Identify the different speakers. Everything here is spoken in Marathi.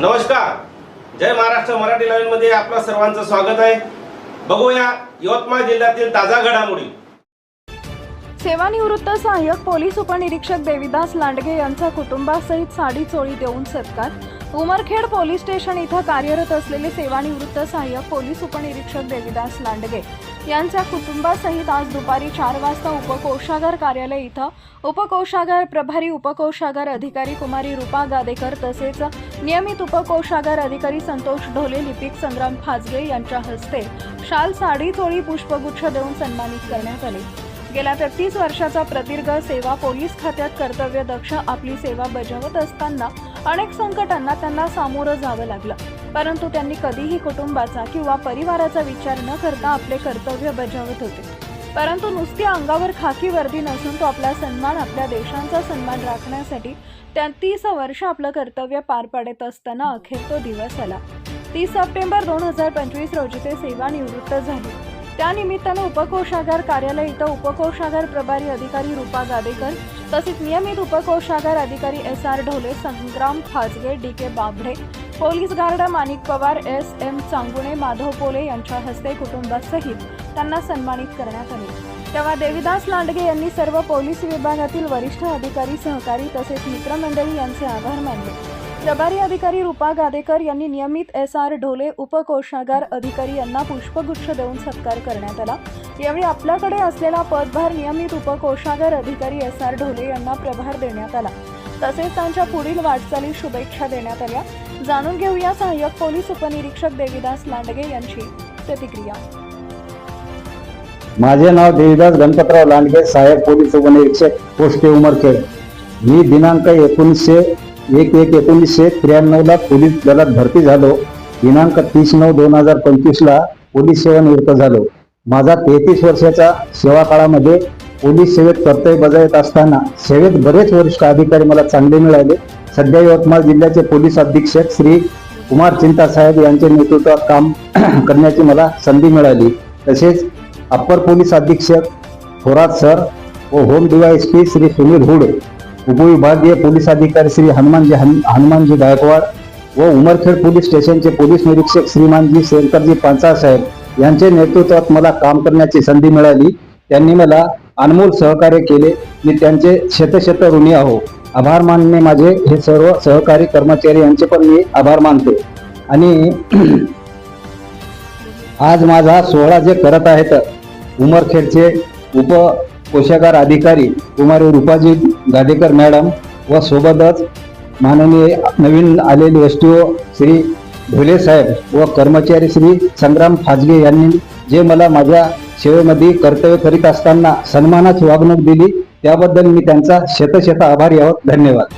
Speaker 1: नमस्कार. जय महाराष्ट्र मराठी लाईव्हमध्ये आपलं सर्वांचं स्वागत आहे. बघूया यवतमाळ जिल्ह्यातील ताजा घडामोडी.
Speaker 2: सेवानिवृत्त सहाय्यक पोलीस उपनिरीक्षक देविदास लांडगे यांचा कुटुंबासहित साडी चोळी देऊन सत्कार उमरखेड पोलीस स्टेशन इथं कार्यरत असलेले सेवानिवृत्त सहाय्यक पोलीस उपनिरीक्षक देविदास लांडगे यांच्या कुटुंबासहित आज दुपारी चार वाजता उपकोषागार कार्यालय इथं उपकोषागार प्रभारी उपकोषागार अधिकारी कुमारी रूपा गादेकर तसेच नियमित उपकोषागार अधिकारी संतोष ढोले लिपिक संग्राम फाजगे यांच्या हस्ते शाल साडी चोळी पुष्पगुच्छ देऊन सन्मानित करण्यात आले. गेल्या तेहतीस वर्षाचा प्रदीर्घ सेवा पोलीस खात्यात कर्तव्य दक्ष आपली सेवा बजावत असताना अनेक संकटांना त्यांना सामोरं जावं लागलं. परंतु त्यांनी कधीही कुटुंबाचा किंवा परिवाराचा विचार न करता आपले कर्तव्य बजावत होते. परंतु नुसती अंगावर खाकी वर्दी नसून तो आपला सन्मान आपल्या देशांचा सन्मान राखण्यासाठी त्या तीस वर्ष आपलं कर्तव्य पार पाडत असताना अखेर तो दिवस आला. तीस सप्टेंबर दोन हजार पंचवीस रोजी ते सेवानिवृत्त झाले. त्यानिमित्तानं उपकोषागार कार्यालय इथं उपकोषागार प्रभारी अधिकारी रूपा गादेकर तसेच नियमित उपकोषागार अधिकारी S R Dhole Sangram Khajge D K Babhade police guard Manik Pawar S M Changune Madhav Pole यांच्या हस्ते कुटुंबासहित त्यांना सन्मानित करण्यात आले. तेव्हा देविदास लांडगे यांनी सर्व पोलीस विभागातील वरिष्ठ अधिकारी सहकारी तसेच मित्रमंडळी यांचे आभार मानले. प्रभारी अधिकारी रूपा गादेकर यांनी नियमित एस आर ढोले उपकोषागार अधिकारी यांना पुष्पगुच्छ देऊन सत्कार करण्यात आला. यावेळी आपल्याकडे असलेला पदभार नियमित उपकोषागार अधिकारी एस आर ढोले यांना प्रभार देण्यात आला. तसेच त्यांच्या पुढील वाटचाली शुभेच्छा देण्यात आल्या. जाणून घेऊया सहाय्यक पोलीस उपनिरीक्षक देवीदास लांडगे यांची प्रतिक्रिया.
Speaker 3: माझे नाव देवीदास गणपतराव लांडगे सहाय्यक पोलीस उपनिरीक्षक पोस्ट उमरखेड. मी दिनांक एकोणीसशे एक एक एकोणीसशे त्र्याण्णवला पोलीस दलात भरती झालो. दिनांक तीस नऊ दोन हजार पंचवीसला पोलीस सेवानिवृत्त झालो. माझा तेहतीस वर्षाच्या सेवा काळामध्ये पोलीस सेवेत कर्तव्य बजावत असताना सेवेत बरेच वरिष्ठ अधिकारी मला चांगले मिळाले. सध्या यवतमाळ जिल्ह्याचे पोलीस अधीक्षक श्री कुमार चिंता साहेब यांच्या नेतृत्वात काम करण्याची मला संधी मिळाली. तसेच अप्पर पोलीस अधीक्षक थोरात सर व होम डीवायएसपी श्री सुनील हुड उपविभागीय पोलीस अधिकारी श्री हनुमानजी हनुमानजी गायकवाड व उमरखेड पोलीस स्टेशनचे पोलीस निरीक्षक श्रीमानजी शेंकरजी पांचाळ साहेब यांच्या नेतृत्वात मला काम करण्याची संधी मिळाली. त्यांनी मला अनमोल सहकार्य केले. मी त्यांचे शतशत ऋणी आहो. आभार मानणे माझे हे सर्व सहकारी कर्मचारी यांचे पण मी आभार मानतो. आणि आज माझा सोहळा जे करत आहेत उमरखेडचे उप कोशागार अधिकारी कुमारी रुपाजी गाडेकर मॅडम व सोबतच माननीय नवीन आलेले S T O Shri Dhole साहेब व कर्मचारी श्री संग्राम फाजगे यांनी जे मला माझ्या सेवेमध्ये कर्तव्य करीत असताना सन्मानाची वागणूक दिली त्याबद्दल मी त्यांचा शतशत आभारी आहोत. धन्यवाद.